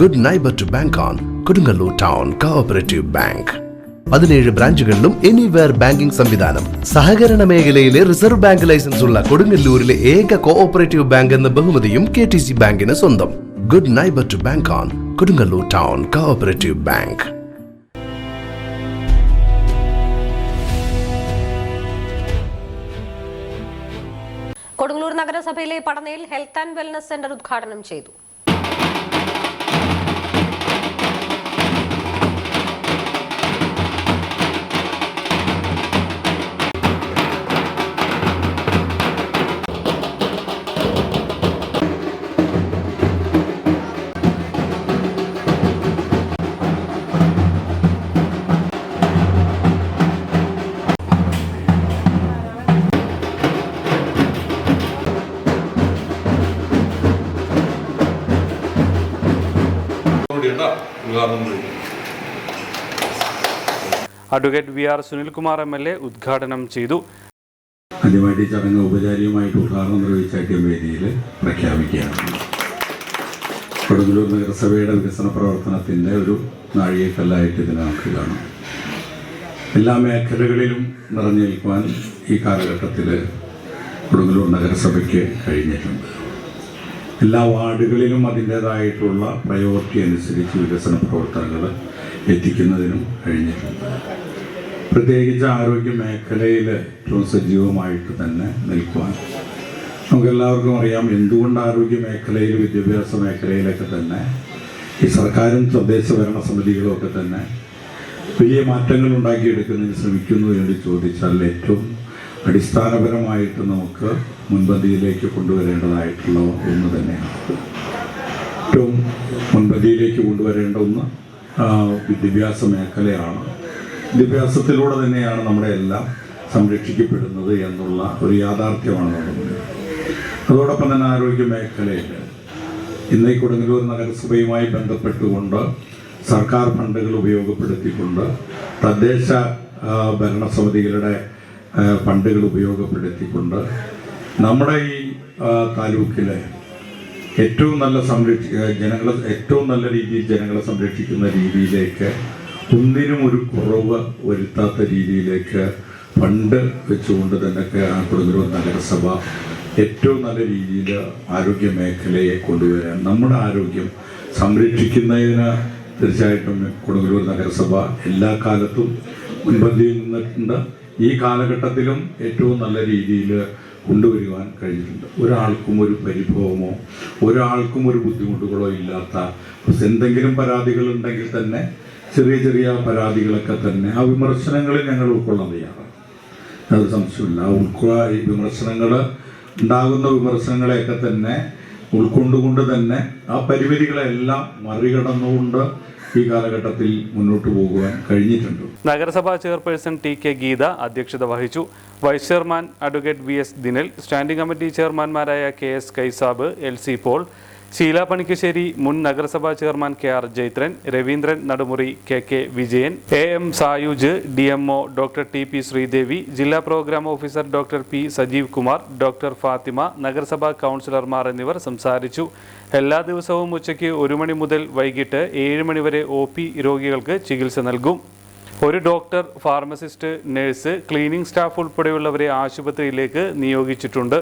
Good neighbour to bank on Kodungallur town cooperative bank പതിനേഴ് ബ്രാഞ്ചുകളിലും anywhere banking സംവിധാനം. സഹകരണ മേഖലയിലെ റിസർവ് ബാങ്ക് ലൈസൻസ് ഉള്ള കൊടുങ്ങല്ലൂരിലെ ഏക കോഓപ്പറേറ്റീവ് ബാങ്ക് എന്ന ബഹുമതിയും കെ ടി സി ബാങ്കിന് സ്വന്തം. Good neighbour to bank on Kodungallur town cooperative bank Kodungallur നഗരസഭയിലെ പടനയിൽ ഹെൽത്ത് ആൻഡ് വെൽനസ് സെന്റർ ഉദ്ഘാടനം ചെയ്തു. കൂടിയുണ്ടോ ഉദ്ഘാടനം ചെയ്യും. Advocate V R Sunilkumar M L A ഉദ്ഘാടനം ചെയ്തു. ആദ്യമായിട്ട് ചടങ്ങ് ഔപചാരികമായിട്ട് ഉദ്ഘാടനം നിർവഹിച്ച ഐ വേദിയിൽ പ്രഖ്യാപിക്കുകയാണ്. കൊടുങ്ങല്ലൂർ നഗരസഭയുടെ വികസന പ്രവർത്തനത്തിന്റെ ഒരു നാഴികക്കല്ലായിട്ട് ഇതിനെ നമുക്ക് കാണാം. എല്ലാ മേഖലകളിലും നിറഞ്ഞു നിൽക്കുവാൻ ഈ കാലഘട്ടത്തിൽ കൊടുങ്ങല്ലൂർ നഗരസഭയ്ക്ക് കഴിഞ്ഞിട്ടുണ്ട്. എല്ലാ വാർഡുകളിലും അതിന്റേതായിട്ടുള്ള പ്രയോറിറ്റി അനുസരിച്ച് വികസന പ്രവർത്തനങ്ങൾ എത്തിക്കുന്നതിനും കഴിഞ്ഞിട്ടുണ്ട്. പ്രത്യേകിച്ച് ആരോഗ്യ മേഖലയിൽ ഏറ്റവും സജീവമായിട്ട് തന്നെ നിൽക്കുവാൻ നമുക്ക് എല്ലാവർക്കും അറിയാം എന്തുകൊണ്ട് ആരോഗ്യ മേഖലയിൽ വിദ്യാഭ്യാസ മേഖലയിലൊക്കെ തന്നെ ഈ സർക്കാരും തദ്ദേശ ഭരണ സമിതികളും ഒക്കെ തന്നെ വലിയ മാറ്റങ്ങൾ ഉണ്ടാക്കിയെടുക്കുന്നതിന് ശ്രമിക്കുന്നു എന്ന് ചോദിച്ചാൽ ഏറ്റവും അടിസ്ഥാനപരമായിട്ട് നമുക്ക് മുൻപന്തിയിലേക്ക് കൊണ്ടുവരേണ്ടതായിട്ടുള്ള ഒന്ന് തന്നെയാണ്. ഏറ്റവും മുൻപന്തിയിലേക്ക് കൊണ്ടുവരേണ്ട ഒന്ന് വിദ്യാഭ്യാസ മേഖലയാണ്. വിദ്യാഭ്യാസത്തിലൂടെ തന്നെയാണ് നമ്മുടെ എല്ലാം സംരക്ഷിക്കപ്പെടുന്നത് എന്നുള്ള ഒരു യാഥാർത്ഥ്യമാണ് നമ്മുടെ അതോടൊപ്പം തന്നെ ആരോഗ്യ മേഖലയിൽ ഇന്ന് ഈ കൊടുങ്ങല്ലൂർ നഗരസഭയുമായി ബന്ധപ്പെട്ടുകൊണ്ട് സർക്കാർ ഫണ്ടുകൾ ഉപയോഗപ്പെടുത്തിക്കൊണ്ട് തദ്ദേശ ഭരണസമിതികളുടെ ഫണ്ടുകൾ ഉപയോഗപ്പെടുത്തിക്കൊണ്ട് നമ്മുടെ ഈ താലൂക്കിലെ ഏറ്റവും നല്ല സംരക്ഷി ജനങ്ങളെ ഏറ്റവും നല്ല രീതിയിൽ ജനങ്ങളെ സംരക്ഷിക്കുന്ന രീതിയിലേക്ക് ഒന്നിനും ഒരു കുറവ് വരുത്താത്ത രീതിയിലേക്ക് ഫണ്ട് വെച്ചുകൊണ്ട് തന്നെ കൊടുങ്ങല്ലൂർ നഗരസഭ ഏറ്റവും നല്ല രീതിയിൽ ആരോഗ്യ മേഖലയെ കൊണ്ടുവരാൻ നമ്മുടെ ആരോഗ്യം സംരക്ഷിക്കുന്നതിന് തീർച്ചയായിട്ടും കൊടുങ്ങല്ലൂർ നഗരസഭ എല്ലാ കാലത്തും മുൻപന്തിയിൽ നിന്നിട്ടുണ്ട്. ഈ കാലഘട്ടത്തിലും ഏറ്റവും നല്ല രീതിയിൽ കൊണ്ടുവരുവാൻ കഴിഞ്ഞിട്ടുണ്ട്. ഒരാൾക്കും ഒരു പരിഭവമോ ഒരാൾക്കും ഒരു ബുദ്ധിമുട്ടുകളോ ഇല്ലാത്ത എന്തെങ്കിലും പരാതികൾ ഉണ്ടെങ്കിൽ തന്നെ ചെറിയ ചെറിയ പരാതികളൊക്കെ തന്നെ ആ വിമർശനങ്ങളിൽ ഞങ്ങൾ ഉൾക്കൊള്ളാൻ തയ്യാറാണ് അത് സംശയമില്ല. ആ ഉൾക്കൊള്ള ഈ വിമർശനങ്ങൾ ഉണ്ടാകുന്ന വിമർശനങ്ങളെയൊക്കെ തന്നെ ഉൾക്കൊണ്ടുകൊണ്ട് തന്നെ ആ പരിമിതികളെല്ലാം മറികടന്നുകൊണ്ട് ഈ കാലഘട്ടത്തിൽ മുന്നോട്ട് പോകുവാൻ കഴിഞ്ഞിട്ടുണ്ട്. നഗരസഭാ ചെയർപേഴ്സൺ ടി കെ ഗീത അധ്യക്ഷത വഹിച്ചു. Vice chairman advocate V S Dinal standing committee ചെയർമാൻമാരായ K S Kaisab L C Paul Sheela Panikkassery മുൻ നഗരസഭാ chairman K R Jaithran Raveendran Nadumuri K K Vijayan A M Sayuj D M O doctor T P Sreedevi ജില്ലാ programme officer doctor P Sajeev Kumar doctor Fathima നഗരസഭാ കൗൺസിലർമാർ എന്നിവർ സംസാരിച്ചു. എല്ലാ ദിവസവും ഉച്ചയ്ക്ക് ഒരു മണി മുതൽ വൈകിട്ട് ഏഴ് മണി വരെ ഒ പി രോഗികൾക്ക് ചികിത്സ നൽകും. ഒരു doctor pharmacist nurse cleaning staff ഉൾപ്പെടെയുള്ളവരെ ആശുപത്രിയിലേക്ക് നിയോഗിച്ചിട്ടുണ്ട്.